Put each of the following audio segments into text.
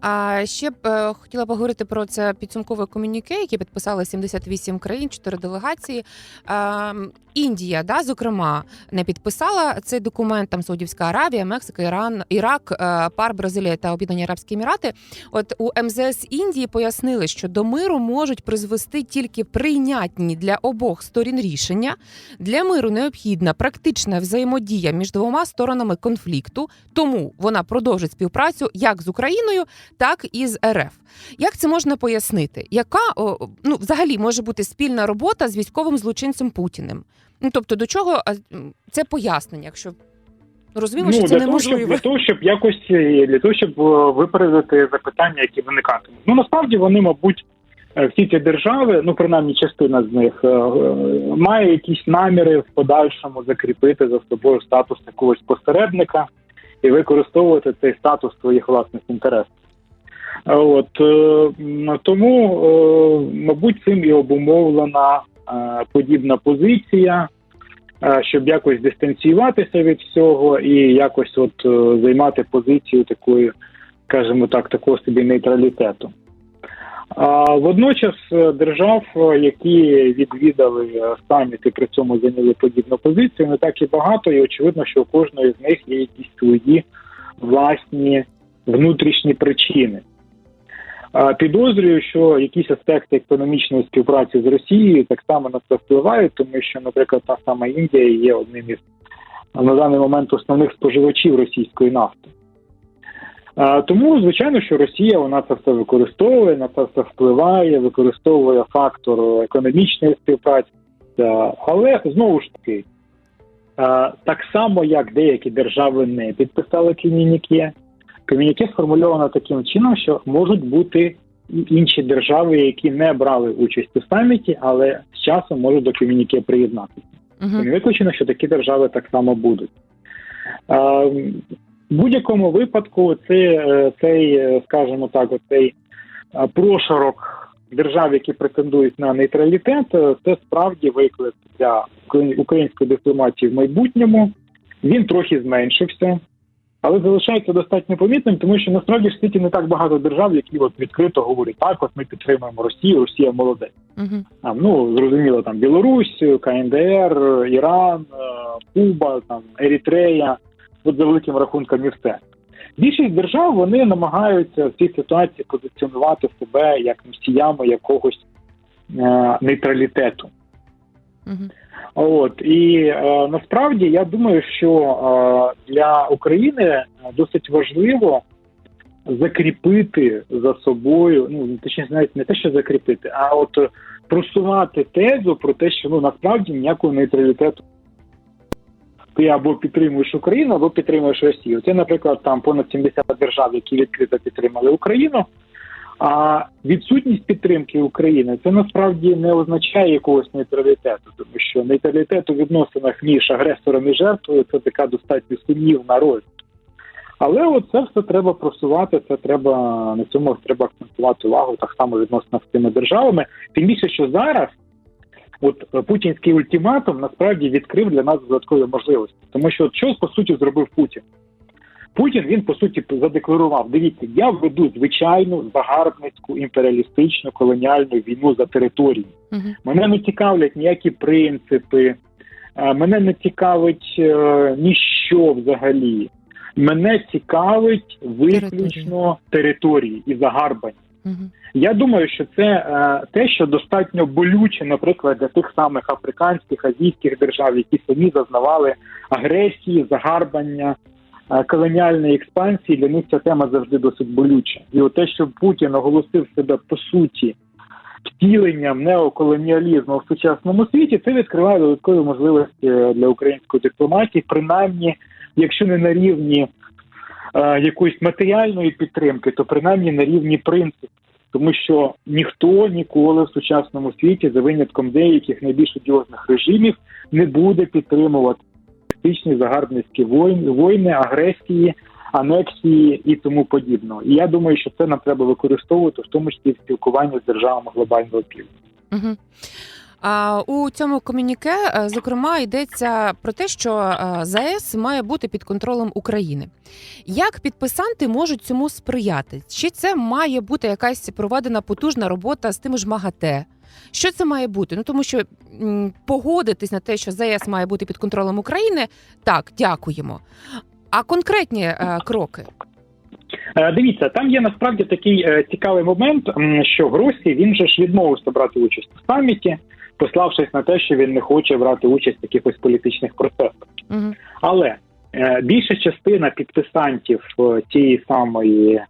А ще б е, хотіла поговорити про це підсумкове комюніке, яке підписали 78 країн, 4 делегації. Індія, да, зокрема, не підписала цей документ. Там Саудівська Аравія, Мексика, Іран, Ірак, е, ПАР, Бразилія та Об'єднані Арабські Емірати. От у МЗС Індії пояснили, що до миру можуть призвести тільки прийнятні для обох сторін рішення. Для миру необхідна практична взаємодія між двома сторонами конфлікту, тому вона продовжить співпрацю як з Україною, так і з РФ. Як це можна пояснити? Яка ну взагалі може бути спільна робота з військовим злочинцем Путіним? Ну тобто, до чого це пояснення, якщо розуміємо, що це для, того, щоб, для того, щоб якось е, для того, щоб е, випередити запитання, які виникатимуть. Ну насправді вони, мабуть, е, всі ці держави, ну принаймні частина з них, має якісь наміри в подальшому закріпити за собою статус якогось посередника і використовувати цей статус своїх власних інтересах. От е, тому, е, мабуть, цим і обумовлена е, подібна позиція щоб якось дистанціюватися від всього і якось от займати позицію такої, скажімо так, такого собі нейтралітету. Водночас держав, які відвідали саміт і при цьому зайняли подібну позицію, не так і багато, і очевидно, що у кожної з них є якісь свої власні внутрішні причини. Підозрюю, що якісь аспекти економічної співпраці з Росією так само на це впливають, тому що, наприклад, та сама Індія є одним із на даний момент основних споживачів російської нафти. Тому, звичайно, що Росія вона це все використовує, на це все впливає, використовує фактор економічної співпраці. Але знову ж таки, так само як деякі держави не підписали комюніке, комюніке сформульовано таким чином, що можуть бути інші держави, які не брали участь у саміті, але з часом можуть до комюніке приєднатися. Мгм. Не виключено, що такі держави так само будуть. В будь-якому випадку це, е, цей, е, скажімо так, цей прошарок держав, які претендують на нейтралітет, е, це справді виклик для української дипломатії в майбутньому. Він трохи зменшився, але залишається достатньо помітним, тому що насправді в світі не так багато держав, які от відкрито говорять, так, от ми підтримуємо Росію, Росія молодець. Мгм. Там, ну зрозуміло, там Білорусь, КНДР, Іран, е, Куба, там Ерітрея. От за великим рахунком і все. Більшість держав вони намагаються в цій ситуації позиціонувати себе як носіями якогось е, нейтралітету. Мгм. От і е, насправді я думаю, що е, для України е, досить важливо закріпити за собою, ну точніше, навіть не те, що закріпити, а от просувати тезу про те, що ну насправді ніякого нейтралітету ти або підтримуєш Україну, або підтримуєш Росію. Це, наприклад, там понад 70 держав, які відкрито підтримали Україну. А відсутність підтримки України це насправді не означає якогось нейтралітету, тому що нейтралітет у відносинах між агресором і жертвою це така достатньо сумнівна роль. Але це все треба просувати. Це треба на цьому треба акцентувати увагу так само відносно з цими державами. Тим більше, що зараз от путінський ультиматум насправді відкрив для нас додаткові можливості, тому що от що по суті зробив Путін. Путін він по суті задекларував: дивіться, я веду звичайну загарбницьку імперіалістичну колоніальну війну за територію. Мгм. Мене не цікавлять ніякі принципи, е, мене не цікавить е, ніщо взагалі. Мене цікавить виключно території і загарбання. Мгм. Я думаю, що це е, те, що достатньо болюче, наприклад, для тих самих африканських, азійських держав, які самі зазнавали агресії, загарбання, колоніальної експансії. Для них ця тема завжди досить болюча. І от те, що Путін оголосив себе по суті втіленням неоколоніалізму в сучасному світі, це відкриває додаткові можливості е, для української дипломатії, принаймні, якщо не на рівні е, якоїсь матеріальної підтримки, то принаймні на рівні принципів. Тому що ніхто ніколи в сучасному світі, за винятком деяких найбільш одіозних режимів, не буде підтримувати фактичні загарбницькі війни, війни, агресії, анексії і тому подібного. І я думаю, що це нам треба використовувати, в тому числі в спілкуванні з державами глобального півдня. Мгм. А у цьому комюніке, е, зокрема, йдеться про те, що е, ЗАЕС має бути під контролем України. Як підписанти можуть цьому сприяти? Чи це має бути якась проведена потужна робота з тими ж МАГАТЕ? Що це має бути? Ну тому що м, погодитись на те, що ЗАЕС має бути під контролем України, так, дякуємо. А конкретні е, кроки? Е, Дивіться, там є насправді такий е, цікавий момент, що Гросі він же ж відмовився брати участь у саміті, пославшись на те, що він не хоче брати участь в якихось політичних процесах. Угу. Але е, більша частина підписантів е, тієї самої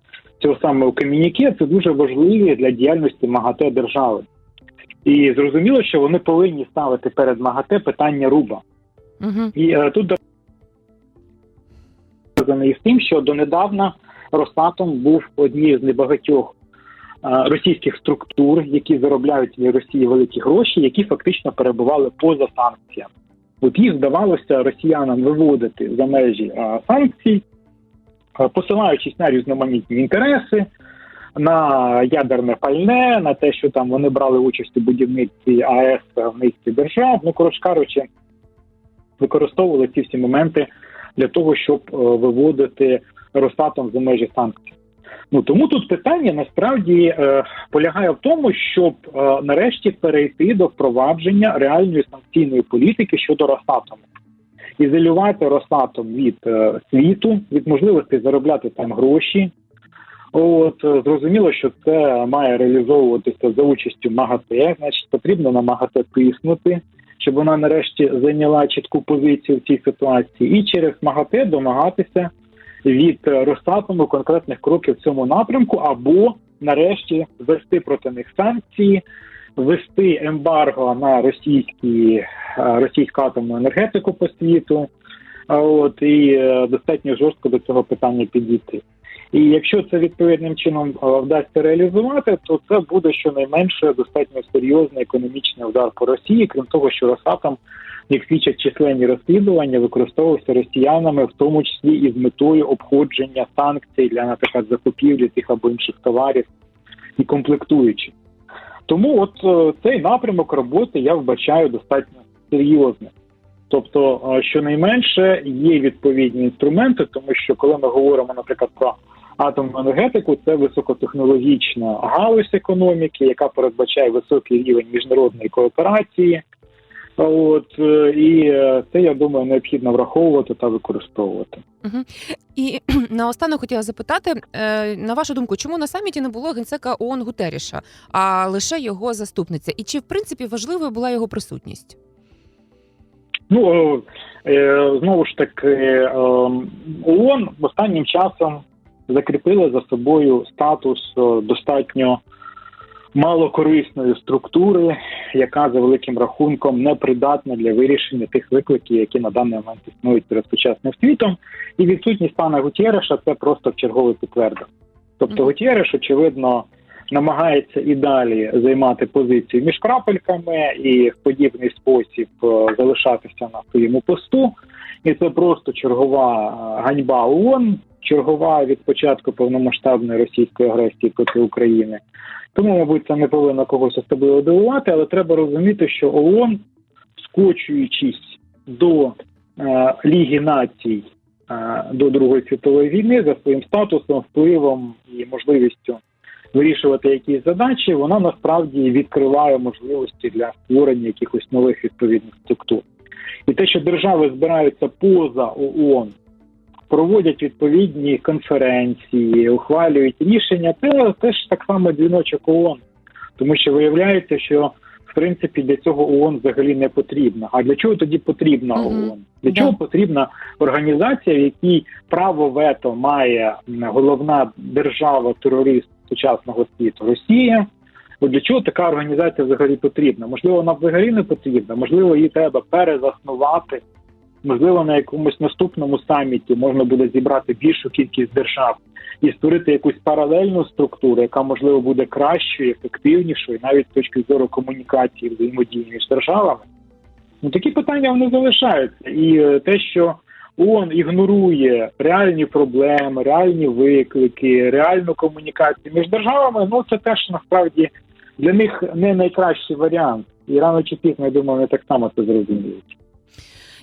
цього самого ком'юніке це дуже важливі для діяльності МАГАТЕ держави. І зрозуміло, що вони повинні ставити перед МАГАТЕ питання руба. Угу. І е, тут пов'язаний з тим, що донедавна Росатом був однією з небагатьох е, російських структур, які заробляють для Росії великі гроші, які фактично перебували поза санкціями. От їх вдавалося росіянам виводити за межі е, санкцій, е, посилаючись на різноманітні інтереси. На ядерне пальне, на те, що там вони брали участь у будівництві АЕС в низці держав. Ну коротше кажучи, використовували ці всі моменти для того, щоб е, виводити Росатом за межі санкцій. Ну тому тут питання насправді е, полягає в тому, щоб е, нарешті перейти до впровадження реальної санкційної політики щодо Росатому. Ізолювати Росатом від е, світу, від можливості заробляти там гроші. От е, зрозуміло, що це має реалізовуватися за участю МАГАТЕ, значить потрібно на МАГАТЕ тиснути, щоб вона нарешті зайняла чітку позицію в цій ситуації, і через МАГАТЕ домагатися від е, Росатому конкретних кроків в цьому напрямку, або нарешті ввести проти них санкції, ввести ембарго на російські е, російську атомну енергетику по світу. От і достатньо жорстко до цього питання підійти. І якщо це відповідним чином е, вдасться реалізувати, то це буде щонайменше достатньо серйозний економічний удар по Росії, крім того, що Росатом, як свідчать численні розслідування, використовувався росіянами, в тому числі і з метою обходження санкцій для, наприклад, закупівлі тих або інших товарів і комплектуючих. Тому, от е, цей напрямок роботи я вбачаю достатньо серйозним. Тобто, е, щонайменше є відповідні інструменти, тому що коли ми говоримо, наприклад, про атомну енергетику, це високотехнологічна галузь економіки, яка передбачає високий рівень міжнародної кооперації. От е, і е, це я думаю необхідно враховувати та використовувати. І наостанок хотіла запитати, е, на вашу думку, чому на саміті не було генсека ООН Гутеріша, а лише його заступниця? І чи в принципі важливою була його присутність? Ну знову ж таки, ООН останнім часом закріпила за собою статус достатньо малокорисної структури, яка за великим рахунком не придатна для вирішення тих викликів, які на даний момент існують перед сучасним світом. І відсутність пана Гутєреша це просто в чергове підтвердив. Тобто. Гутєреш, очевидно, намагається і далі займати позицію між крапельками і в подібний спосіб е, залишатися на своєму посту. І це просто чергова е, ганьба ООН, чергова від початку повномасштабної російської агресії проти України. Тому, мабуть, це не повинно когось особливо дивувати, але треба розуміти, що ООН, скочуючись до е, Ліги націй е, до Другої світової війни за своїм статусом, впливом і можливістю вирішувати якісь задачі, вона насправді відкриває можливості для створення якихось нових відповідних структур. І те, що держави збираються поза ООН, проводять відповідні конференції, ухвалюють рішення, це теж так само дзвіночок ООН. Тому що виявляється, що в принципі для цього ООН взагалі не потрібно. А для чого тоді потрібна Мгм. ООН? Для Да. чого потрібна організація, в якій право вето має головна держава терорист сучасного світу Росія? От для чого така організація взагалі потрібна? Можливо, вона взагалі не потрібна, можливо, її треба перезаснувати. Можливо, на якомусь наступному саміті можна буде зібрати більшу кількість держав і створити якусь паралельну структуру, яка можливо буде кращою, ефективнішою, навіть з точки зору комунікації взаємодії між державами. Ну такі питання вони залишаються, і е, те, що ООН ігнорує реальні проблеми, реальні виклики, реальну комунікацію між державами, ну це теж насправді для них не найкращий варіант. І рано чи пізно, я думаю, вони так само це зрозуміють.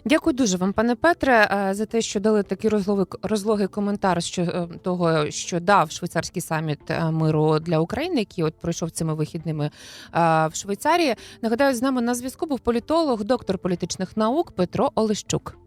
Дякую дуже вам, пане Петре, е, за те, що дали такий розлогий, розлогий коментар що е, того, що дав швейцарський саміт е, миру для України, який от пройшов цими вихідними в Швейцарії. Нагадаю, з нами на зв'язку був політолог, доктор політичних наук Петро Олещук.